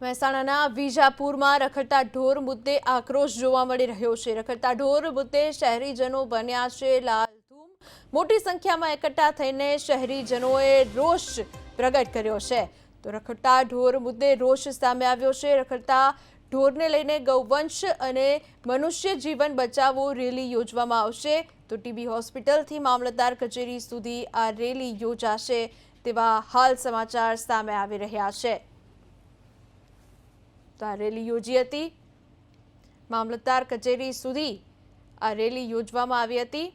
મહેસાણાના વિજાપુરમાં રખડતા ઢોર મુદ્દે આક્રોશ જોવા મળી રહ્યો છે. રખડતા ઢોર મુદ્દે શહેરીજનો બન્યા છે લાલધૂમ મોટી સંખ્યામાં એકઠા થઈને શહેરીજનોએ રોષ પ્રગટ કર્યો છે. તો રખડતા ઢોર મુદ્દે રોષ સામે આવ્યો છે. રખડતા ઢોરને લઈને ગૌવંશ અને મનુષ્ય જીવન બચાવો રેલી યોજવામાં આવશે. તો ટીબી હોસ્પિટલથી મામલતદાર કચેરી સુધી આ રેલી યોજાશે તેવા હાલ સમાચાર સામે આવી રહ્યા છે. તો આ રેલી યોજી હતી. મામલતદાર કચેરી સુધી આ રેલી યોજવામાં આવી હતી.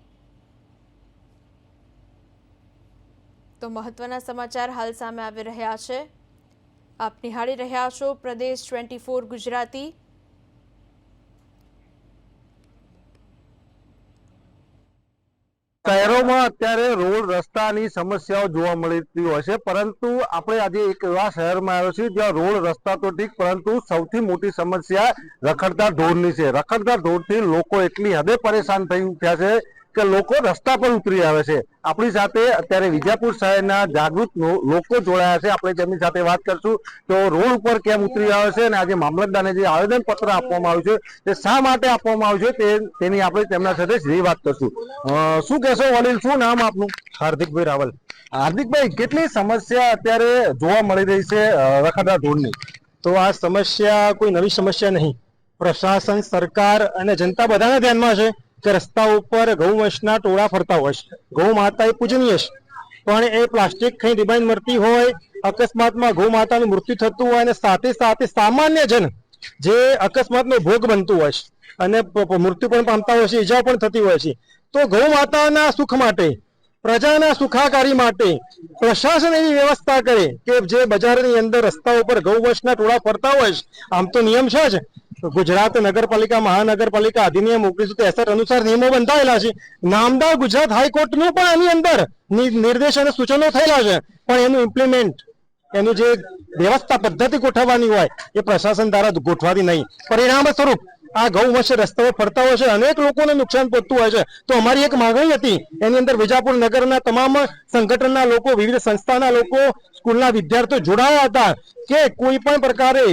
તો મહત્વના સમાચાર હાલ સામે આવી રહ્યા છે. આપ નિહાળી રહ્યા છો પ્રદેશ ટ્વેન્ટી ગુજરાતી. શહેરોમાં અત્યારે રોડ રસ્તાની સમસ્યાઓ જોવા મળતી હોય છે, પરંતુ આપણે આજે એક એવા શહેરમાં આવ્યો છીએ જ્યાં રોડ રસ્તા તો ઠીક, પરંતુ સૌથી મોટી સમસ્યા રખડતા ઢોરની છે. રખડતા ઢોરથી લોકો એટલી હદે પરેશાન થઈ ઉઠ્યા છે કે લોકો રસ્તા પર ઉતરી આવે છે. આપણી સાથે અત્યારે વિજાપુર શહેરના જાગૃત લોકો જોડાયા છે. આપણે તેમની સાથે વાત કરશું. તો રોડ ઉપર કેમ ઉતરી આવે છે અને આજે મામલતદારને જે આવેદન પત્ર આપવામાં આવ્યું છે તે શા માટે આપવામાં આવ્યું છે તે તેની આપણે તેમના સાથે સીધી વાત કરશું. શું કહેશો વડીલ? શું નામ આપનું? હાર્દિકભાઈ રાવલ. હાર્દિકભાઈ કેટલી સમસ્યા અત્યારે જોવા મળી રહી છે રખડતા ઢોરની? તો આ સમસ્યા કોઈ નવી સમસ્યા નહીં. પ્રશાસન સરકાર અને જનતા બધાના ધ્યાનમાં છે. કે રસ્તા ઉપર ગૌવંશના ટોળા ફરતા હોય છે. ગૌ માતા એ પૂજનીય છે. પણ એ પ્લાસ્ટિક ખાઈ ડિમાન્ડ મળતી હોય, અકસ્માતમાં ગૌ માતાનું મૃત્યુ થતું હોય અને સાથે સાથે સામાન્ય જન જે અકસ્માતનો ભોગ બનતું હોય છે અને મૃત્યુ પણ પામતા હોય છે ઈજાઓ પણ થતી હોય છે. તો ગૌ માતાના સુખ માટે, પ્રજાના સુખાકારી માટે પ્રશાસન એવી વ્યવસ્થા કરે કે જે બજારની અંદર રસ્તા ઉપર ગૌવંશના ટોળા ફરતા હોય છે. આમ તો નિયમ છે જ. ગુજરાત નગરપાલિકા, મહાનગરપાલિકા અધિનિયમ ઓગણીસો તેસઠ અનુસાર નિયમો બંધાયેલા છે. નામદાર ગુજરાત હાઈકોર્ટનું પણ આની અંદર નિર્દેશ અને સૂચનો થયેલા છે. પણ એનું ઇમ્પ્લિમેન્ટ એનું જે વ્યવસ્થા પદ્ધતિ ગોઠવવાની હોય, એ પ્રશાસન દ્વારા ગોઠવાતી નહીં. પરિણામ સ્વરૂપ આ ગૌવંશ રસ્તાઓ ફરતા હોય છે, અનેક લોકોને નુકસાન પહોંચતું હોય છે. તો અમારી એક માંગણી હતી, એની અંદર વિજાપુર નગરના તમામ સંગઠનના લોકો, વિવિધ સંસ્થાના લોકો, સ્કૂલના વિદ્યાર્થીઓ જોડાયા હતા કે કોઈ પણ પ્રકારે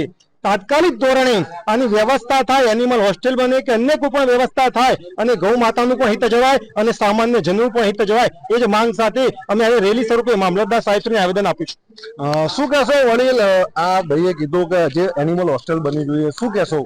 તાત્કાલિક ધોરણે આની વ્યવસ્થા થાય એનિમલ હોસ્ટેલ બને કે અન્ય કોઈ પણ વ્યવસ્થા થાય અને ગૌ માતાનું પણ હિત જવાય અને સામાન્ય જનનું પણ હિત જવાય એ જ માંગ સાથે અમે આજે રેલી સ્વરૂપે મામલતદાર સાહેબને આવેદન આપ્યું છે શું કહેશો વડીલ આ ભાઈએ કીધું કે જે એનિમલ હોસ્ટેલ બની જોઈએ શું કહેશો?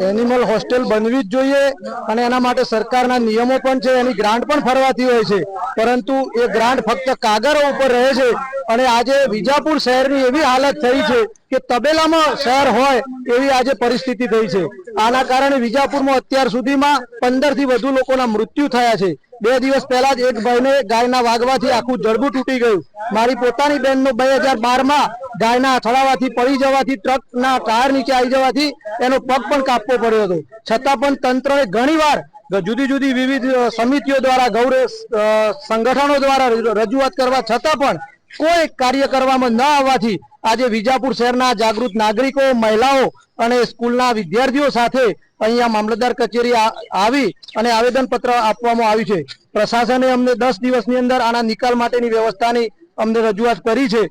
એનિમલ હોસ્ટેલ બનવી જ જોઈએ અને એના માટે સરકારના નિયમો પણ છે એની ગ્રાન્ટ પણ ફરવાથી હોય છે. પરંતુ એ ગ્રાન્ટ ફક્ત કાગળો ઉપર રહે છે અને આજે વિજાપુર શહેરની એવી હાલત થઈ છે કે તબેલામાં શહેર હોય એવી આજે પરિસ્થિતિ થઈ છે. આના કારણે વિજાપુરમાં અત્યાર સુધીમાં પંદરથી વધુ લોકોના મૃત્યુ થયા છે. બે દિવસ પહેલા જ એક ભાઈને ગાયના વાગવાથી આખું જડબું તૂટી ગયું. મારી પોતાની બહેનનો બે હજાર બારમાં ગાયના અથડાવાથી પડી જવાથી, ટ્રકના ટાયર નીચે આવી જવાથી એનો પગ પણ કાપવો પડ્યો હતો. છતાં પણ તંત્રએ ઘણીવાર જુદી જુદી વિવિધ સમિતિઓ દ્વારા, ગૌરવ સંગઠનો દ્વારા રજૂઆત કરવા છતાં પણ કોઈ કાર્ય કરવામાં ન આવવાથી આજે વિજાપુર શહેરના જાગૃત નાગરિકો, મહિલાઓ અને સ્કૂલના વિદ્યાર્થીઓ સાથે અહીંયા મામલતદાર કચેરી આવી અને આવેદનપત્ર આપવામાં આવ્યું છે. પ્રશાસને અમને દસ દિવસની અંદર આના નિકાલ માટેની વ્યવસ્થાની અમને રજૂઆત કરી છે.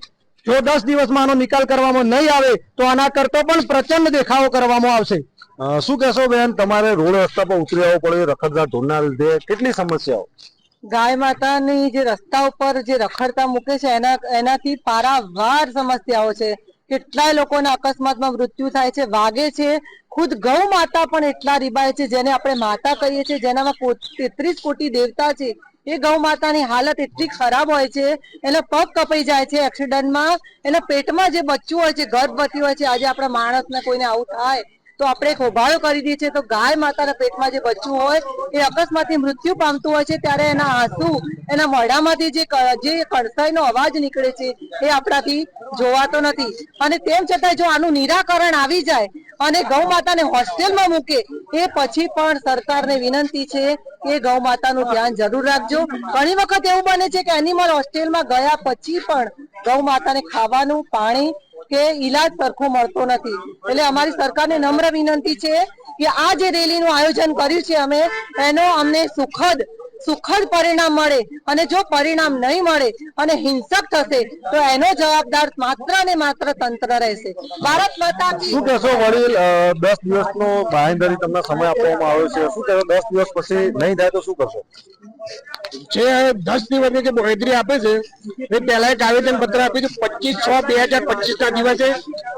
જો દસ દિવસમાં આનો નિકાલ કરવામાં નહીં આવે, તો આના કરતો પણ પ્રચંડ દેખાવો કરવામાં આવશે. શું કહેશો બેન? તમારે રોડ રસ્તા પર ઉતરી આવવું પડે રખડદાર ઢોરના લીધે. કેટલી સમસ્યાઓ? ગાય માતાની જે રસ્તા ઉપર જે રખડતા મૂકે છે, એના, એનાથી પારાવાર સમસ્યાઓ છે. કેટલાય લોકોના અકસ્માતમાં મૃત્યુ થાય છે. વાગે છે, ખુદ ગૌ માતા પણ એટલા રીબાય છે, જેને આપણે માતા કહીએ છીએ, જેનામાં તેત્રીસ કોટી દેવતા છે. એ ગૌ માતાની હાલત એટલી ખરાબ હોય છે, એના પગ કપાઈ જાય છે એક્સિડન્ટમાં. એના પેટમાં જે બચ્ચું હોય છે, ગર્ભવતી હોય છે, આજે આપણા માણસને કોઈને આવું થાય તો આપણે હોબાળો કરી દઈએ છીએ. તો ગાય માતાના પેટમાં જે બચ્ચું હોય, એ અકસ્માતથી મૃત્યુ પામતું હોય છે, ત્યારે એના આંસુ, એના મોઢામાંથી જે જે કણસાઈનો અવાજ નીકળે છે, એ આપણાથી જોવાતો નથી. અને તેમ છતાં જો આનું નિરાકરણ આવી જાય અને ગૌ માતાને હોસ્ટેલમાં મૂકે, એ પછી પણ સરકારને વિનંતી છે કે ગૌ માતાનું ધ્યાન જરૂર રાખજો. ઘણી વખત એવું બને છે કે એનિમલ હોસ્ટેલમાં ગયા પછી પણ ગૌ માતાને ખાવાનું, પાણી કે ઈલાજ સરખો મળતો નથી. એટલે અમારી સરકારને નમ્ર વિનંતી છે કે આ જે રેલીનું આયોજન કર્યું છે અમે, એનો અમને સુખદ સુખદ પરિણામ મળે અને જો પરિણામ નહીં મળે અને હિંસક થશે તો એનો જવાબદાર માત્ર ને માત્ર તંત્ર રહેશે. ભારત માતા શું કહેશો વડીલ દસ દિવસનો બાહેંધરી તમને સમય આપવામાં આવ્યો છે. શું કહેશો દસ દિવસ પછી નહીં થાય તો શું કરશો? જે દસ દિવસની જે બોહેદરી આપે છે એ પહેલા એક આવેદન પત્ર આપ્યું છે પચીસ છ બે હજાર પચીસ ના દિવસે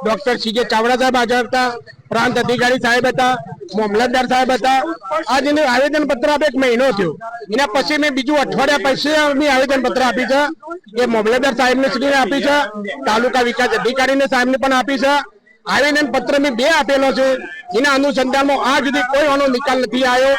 ડોક્ટર સીજે ચાવડા સાહેબ હાજર હતા પ્રાંત અધિકારી સાહેબ હતા મામલતદાર સાહેબ હતા. આજ એને આવેદન પત્ર આપે એક મહિનો થયો. એના પછી મેં બીજું અઠવાડિયા પછી આવેદન પત્ર આપી છે. એ મામલતદાર સાહેબ ને શ્રીને આપી છે. તાલુકા વિકાસ અધિકારી ને સાહેબ ને પણ આપી છે. આવેદન પત્ર મેં બે આપેલો છે. એના અનુસંધાનમાં આ સુધી કોઈ આનો નિકાલ નથી આવ્યો.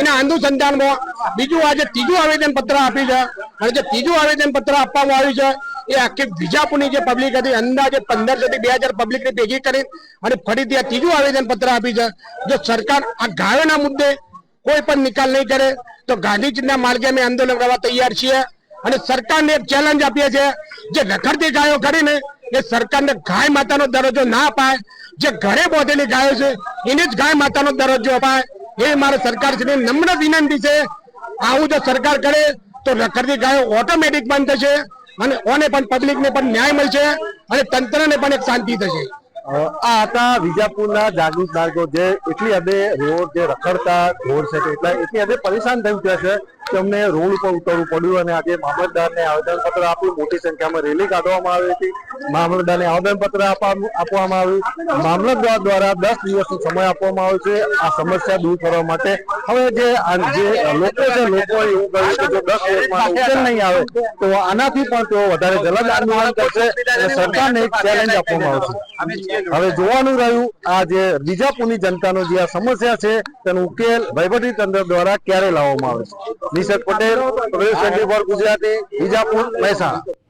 એના અનુસંધાનમાં બીજું આજે ત્રીજું આવેદન પત્ર આપી છે. અને જે ત્રીજું આવેદન પત્ર આપવામાં આવ્યું છે એ આખી વિજાપુરની જે પબ્લિક હતી, અંદાજે પંદરસો થી બે હજાર પબ્લિકને ભેગી કરી અને ફરીથી આ ત્રીજું આવેદન પત્ર આપી છે. જો સરકાર આ ગાયોના મુદ્દે કોઈ પણ નિકાલ નહીં કરે, તો ગાંધીજીના માર્ગે અમે આંદોલન કરવા તૈયાર છીએ અને સરકારને એક ચેલેન્જ આપીએ છીએ. જે રખડતી ગાયો કરીને એ સરકારને ગાય માતાનો દરજ્જો ના અપાય, જે ઘરે બોધેલી ગાયો છે, એને જ ગાય માતાનો દરજ્જો અપાય. એ મારે સરકાર છે નમ્ર વિનંતી છે. આવું જો સરકાર કરે, તો રખડતી ગાયો ઓટોમેટિક બંધ થશે. અને ઓને પણ પબ્લિકને પણ ન્યાય મળશે અને તંત્રને પણ એક શાંતિ થશે. આ હતા વિજાપુરના જાગૃત નાગરિકો જે એટલી હદે રોડ જે રખડતા રોડ છે એટલા, એટલી હદે પરેશાન થઈ ગયા છે કે અમને રોડ ઉપર ઉતરવું પડ્યું અને આજે મામલતદારને આવેદનપત્ર આપ્યું. મોટી સંખ્યામાં રેલી કાઢવામાં આવી હતી. મામલતદારને આવેદનપત્ર આપવામાં આવ્યું. મામલતદાર દ્વારા દસ દિવસનો સમય આપવામાં આવ્યો છે. આ સમસ્યા દૂર કરવા માટે હવે જે જે લોકો છે લોકોએ એવું કહ્યું કે જો દસ દિવસમાં ઉકેલ નહીં આવે, તો આનાથી પણ તેઓ વધારે જલદ આંદોલન કરશે અને સરકારને એક ચેલેન્જ આપવામાં આવશે. હવે જોવાનું રહ્યું આ જે બીજાપુરની જનતાનો જે આ સમસ્યા છે તેનો ઉકેલ વહીવટી તંત્ર દ્વારા ક્યારે લાવવામાં આવે છે? નિષેધ પટેલ પ્રદેશ ફોર ગુજરાતી બીજાપુર મહેસાણા.